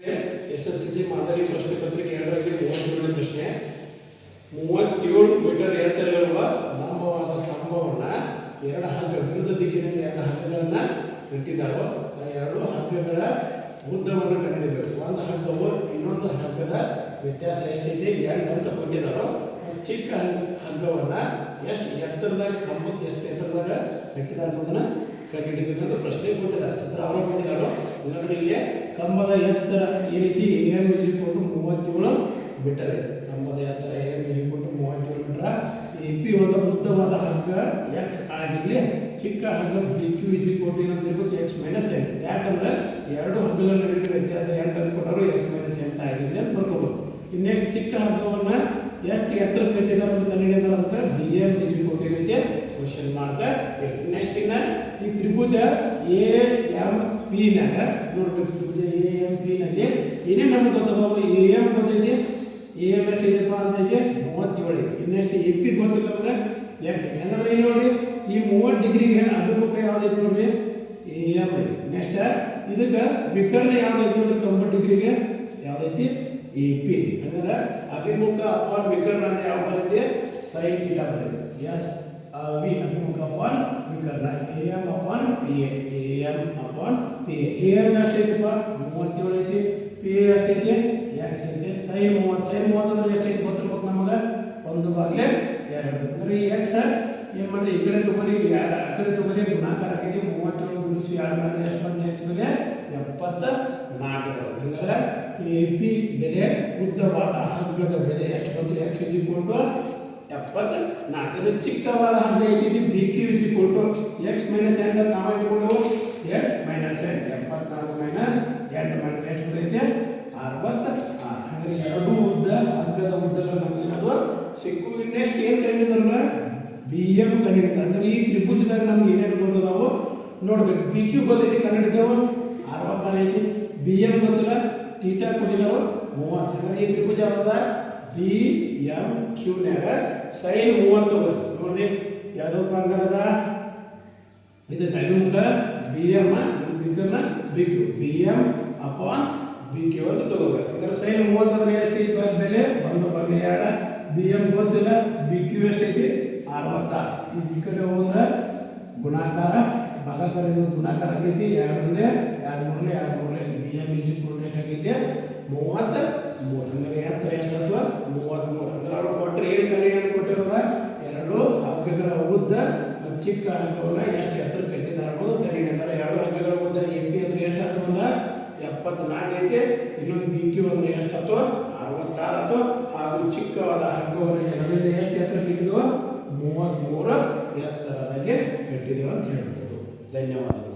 S S L C ಮಾದರಿ ಪ್ರಶ್ನೆ ಪತ್ರಿಕೆ ಎರಡರಲ್ಲಿ ಮೂವತ್ತೇಳನೇ ಪ್ರಶ್ನೆ. ಮೂವತ್ತೇಳು ಮೀಟರ್ ಎತ್ತರ ಇರುವ ಲಂಬವಾದ ಸ್ತಂಭವನ್ನು ಎರಡು ಹಗ್ಗ ವಿರುದ್ಧ ದಿಕ್ಕಿನಲ್ಲಿ ಎರಡು ಹಗ್ಗಗಳನ್ನು ಕಟ್ಟಿದ್ದಾರೋ, ಆ ಎರಡು ಹಗ್ಗಗಳ ಉದ್ದವನ್ನು ಕಂಡುಹಿಡಿಯಬೇಕು ಒಂದು ಹಗ್ಗವು ಇನ್ನೊಂದು ಹಗ್ಗದ ವ್ಯತ್ಯಾಸ ಎಷ್ಟೈತಿ? ಎರಡು ಅಂತ ಕೊಟ್ಟಿದ್ದಾರೋ ಚಿಕ್ಕ ಹಗ್ಗ- ಹಗ್ಗವನ್ನು ಎಷ್ಟು ಎತ್ತರದಾಗ, ಕಂಬಕ್ಕೆ ಎಷ್ಟು ಎತ್ತರದಾಗ ಕಟ್ಟಿದ್ದಾರೆ ಅನ್ನೋದನ್ನ ಪ್ರಶ್ನೆ ಕೊಟ್ಟಿದ್ದಾರೆ. ಚಿತ್ರ ಅವರು ಕೊಟ್ಟಿದ್ದಾರೋ? ಇಲ್ಲಾಂದ್ರೆ ಇಲ್ಲಿ ಕಂಬದ ಎತ್ತರ ಈ ರೀತಿ ಎ ಎಂ ಇಸ್ ಕೊಟ್ಟು ಮೂವತ್ತೇಳು ಮೀಟರ್ ಐತೆ. ಕಂಬದ ಎತ್ತರ ಎ ಎಂ ಇಸ್ ಕೊಟ್ಟು ಮೂವತ್ತೇಳು ಮೀಟರ್. ಎ ಪಿ ಒಂದು ಉದ್ದವಾದ ಹಗ್ಗ ಎಕ್ಸ್ ಆಗಿರಲಿ, ಚಿಕ್ಕ ಹಗ್ಗ ಬಿ ಕ್ಯೂ ಇಸ್ ಕೊಟ್ಟು ಏನಂತ ಇರ್ಬೇಕು ಎಕ್ಸ್ ಮೈನಸ್ ಎಂಟು ಯಾಕಂದ್ರೆ ಎರಡು ಹಗ್ಗಗಳ ನಡುವಿನ ವ್ಯತ್ಯಾಸ ಎಂಟು ಅಂತ ಕೊಟ್ಟರು ಎಕ್ಸ್ ಮೈನಸ್ ಎಂಟು ಆಗಿರಲಿ ಅಂತ ಬರ್ಕೋಬೋದು. ಇನ್ನೆಷ್ಟು ಚಿಕ್ಕ ಹಗ್ಗವನ್ನು ಎಷ್ಟು ಎತ್ತರ ಕಟ್ಟಿದ್ದಾರೆ ಅಂತ ಕಂಡುಹಿಡಿದ್ರೆ ಅಂತ ಬಿ ಎಂ ಇಸ್ ಕೊಟ್ಟಿದ್ದಕ್ಕೆ ಕ್ವಶನ್ ಮಾರ್ಕ್ ನೆಕ್ಸ್ಟ್ ಇನ್ನು ಈ ತ್ರಿಭುಜ ಎ ಎಂ ಪಿನಾಗ ನೋಡ್ಬೇಕು ತ್ರಿಭುಜ ಎ ಎಂ ಪಿನಲ್ಲಿ ಏನೇನು ನಮ್ಗೆ ಗೊತ್ತದಾವ? ಎ ಎಂ ಗೊತ್ತೈತಿ ಎ ಎಂ ಎಷ್ಟು ಇದೆಯಪ್ಪ ಅಂತೈತಿ? ಮೂವತ್ತೇಳು ಐತಿ. ಇನ್ನೆಷ್ಟು ಎ ಪಿ ಗೊತ್ತಿಲ್ಲ ಅಂದ್ರೆ ಎಕ್ಸ್ ಹೆಂಗಂದ್ರೆ ಏನು ನೋಡ್ರಿ, ಈ ಮೂವತ್ತು ಡಿಗ್ರಿಗೆ ಅಭಿಮುಖ ಯಾವ್ದೈತಿ ನೋಡ್ರಿ? ಎ ಎಂ ಐತಿ. ನೆಕ್ಸ್ಟ್ ಇದಕ್ಕೆ ವಿಕರ್ಣ ಯಾವ್ದೈತಿ ನೋಡ್ರಿ? ತೊಂಬತ್ತು ಡಿಗ್ರಿಗೆ ಯಾವ್ದೈತಿ? ಎ ಪಿ ಅಂದ್ರೆ ಅಭಿಮುಖ ಅಥವಾ ವಿಕರ್ಣ ಅಂತ ಯಾವ ಬರುತ್ತೆ ಸೈನ್ ಥೀಟಾ ಬರುತ್ತೆ ಎಸ್ ವಿ ಅಭಿಮುಖ upon ವಿಕರ್ಣ A M upon P A A M upon P A A ಮೂವತ್ತೇಳು ಐತಿ. ಪಿ ಎ ಎಷ್ಟೈತಿ? ಎಕ್ಸ್ ಐತಿ. ಸೈನ್ ಮೂವತ್ತು. ಸೈನ್ ಮೂವತ್ತು ಅಂದ್ರೆ ಎಷ್ಟೈತಿ ಗೊತ್ತಿರ್ಬೇಕು ನಮಗೆ? ಒಂದು ಬಾಗ್ಲೆ ಎರಡು. ಅಂದ್ರೆ ಈ ಎಕ್ಸ್ ಏನು ಮಾಡ್ರಿ? ಈ ಕಡೆ ತಗೋರಿ, ಎರಡು. ಆ ಕಡೆ ತಗೋರಿ, ಗುಣಾಕಾರ ಆಕೈತಿ. ಮೂವತ್ತೇಳು ಗುಣಿಸಿ ಎರಡು ಮಾಡಿದ್ರೆ ಎಷ್ಟು ಬಂದು? ಎಕ್ಸ್ ಬೆಲೆ ಎಪ್ಪತ್ತ ನಾಲ್ಕು. ಹಂಗಾರೆ ಎ ಪಿ ಬೆಲೆ, ಉದ್ದವಾದ ಹಗ್ಗದ ಬೆಲೆ ಎಷ್ಟು ಬಂತು? ಎಕ್ಸ್ ಕೊಟ್ಟು ಎಪ್ಪತ್ತ ನಾಲ್ಕನೇ ಚಿಕ್ಕವಾದ ಹಗ್ಗ ಇಟ್ಟಿದ್ದು ಬಿ ಕ್ಯೂ ಇಸ್ ಕೊಟ್ಟು ಎಕ್ಸ್ ಮೈನಸ್ ಎನ್ ಅಂತ ನಾವು ಇಟ್ಕೊಂಡು ಎಕ್ಸ್ ಮೈನಸ್ ಎನ್ ಎಪ್ಪತ್ನಾಲ್ಕು ಮೈನಸ್ ಎಂಟು ಮಾಡಿದ್ರೆ ಎಷ್ಟು ಬರುತ್ತೆ ಅರವತ್ತು. ಹಾಗಾದ್ರೆ ಎರಡು ಉದ್ದ ಹಗ್ಗದ ಉದ್ದಗಳು ನಮಗೆ ಏನದು ಸಿಕ್ಕು. ನೆಕ್ಸ್ಟ್ ಏನು ಕಂಡಿದ್ದಾರಲ್ಲ ಬಿ ಎಂ ಕಂಡಿದ್ದಾರೆ ಅಂದ್ರೆ ಈ ತ್ರಿಭುಜದಾಗ ನಮ್ಗೆ ಏನೇನು ಗೊತ್ತದಾವು? ನೋಡ್ಬೇಕು. ಬಿ ಕ್ಯೂ ಗೊತ್ತೈತಿ ಕಂಡಿದ್ದೇವು ಅರವತ್ತಾರು ಐತಿ. ಬಿ ಎಂ ಗೊತ್ತಿಲ್ಲ ಟೀಟಾ ಕೊಟ್ಟಿದ್ದಾವೆ ಮೂವತ್ತು. ಈ ತ್ರಿಭುಜ ಯಾವ್ದದ? ಡಿ ಎಂ ಕ್ಯೂನ್ಯಾಗ ಸೈನ್ ಮೂವತ್ತು ಬರುತ್ತೆ ನೋಡ್ರಿ ಯಾವುದಪ್ಪ ಹಂಗಾರದ ಇದು ಅಭಿಮುಖ ಬಿ ಎಂ ಇದು ಬಿಕ್ಕನ B Q B M upon B Q ಅಂತ ತಗೋಬೇಕು. ಅಂದ್ರೆ ಸೈನ್ ಮೂವತ್ತು ಅಂದ್ರೆ ಎಷ್ಟು ಐತಿ ಬೆಲೆ ಒಂದು ಬಗೆ ಎರಡು. ಬಿ ಎಂ ಗೊತ್ತಿಲ್ಲ ಬಿ ಕ್ಯೂ ಎಷ್ಟೈತಿ ಅರವತ್ತಾರು. ಈ ಕಡೆ ಹೋದ್ರೆ ಗುಣಾಕಾರ, ಭಾಗಾಕಾರ ಇದು ಗುಣಾಕಾರ ಆಗೈತಿ. ಎರಡು ಒಂದೇ, ಎರಡು ಮೂರನೇ ಎರಡು ಮೂರನೇ ಬಿ ಎಂ ಇಜಿ ಕೂಡ ಎಷ್ಟಾಗೈತಿ ಮೂವತ್ತ ಮೂರು. ಹಂಗಾರೆ ಎತ್ತರ ಎಷ್ಟಾದ್ವ ಮೂವತ್ತ್ಮೂರು ಅಂದ್ರೆ ಅವ್ರು ಕೊಟ್ಟರೆ ಏನು ಕಲಿಯೋದು ಅಂತ ಕೊಟ್ಟಿರೋದ? ಎರಡು ಹಗ್ಗಗಳ ಉದ್ದ, ಮತ್ತು ಚಿಕ್ಕ ಹಗ್ಗವನ್ನು ಎಷ್ಟು ಎತ್ತರ ಕಟ್ಟಿದ್ದಾರೆ ಅನ್ನೋದು ಕರೀಡಿ ಅಂದ್ರೆ ಎರಡು ಹಗ್ಗಗಳ ಉದ್ದ ಎ ಪಿ ಅಂದ್ರೆ ಎಷ್ಟು ಹತ್ತು ಬಂದ? ಎಪ್ಪತ್ನಾಲ್ಕು ಐತಿ. ಇನ್ನೊಂದು ಬಿ ಕ್ಯೂ ಅಂದ್ರೆ ಎಷ್ಟು ಹತ್ತು ಅರವತ್ತಾರು ಹತ್ತು ಹಾಗೂ ಚಿಕ್ಕವಾದ ಹಗ್ಗವನ್ನು ಎರಡರಿಂದ ಎಷ್ಟು ಎತ್ತರ ಕಟ್ಟಿದ್ವು? ಮೂವತ್ತ್ಮೂರು ಎತ್ತರದಲ್ಲಿ ಕಟ್ಟಿದೆವು ಅಂತ ಹೇಳ್ಬೋದು. ಧನ್ಯವಾದಗಳು.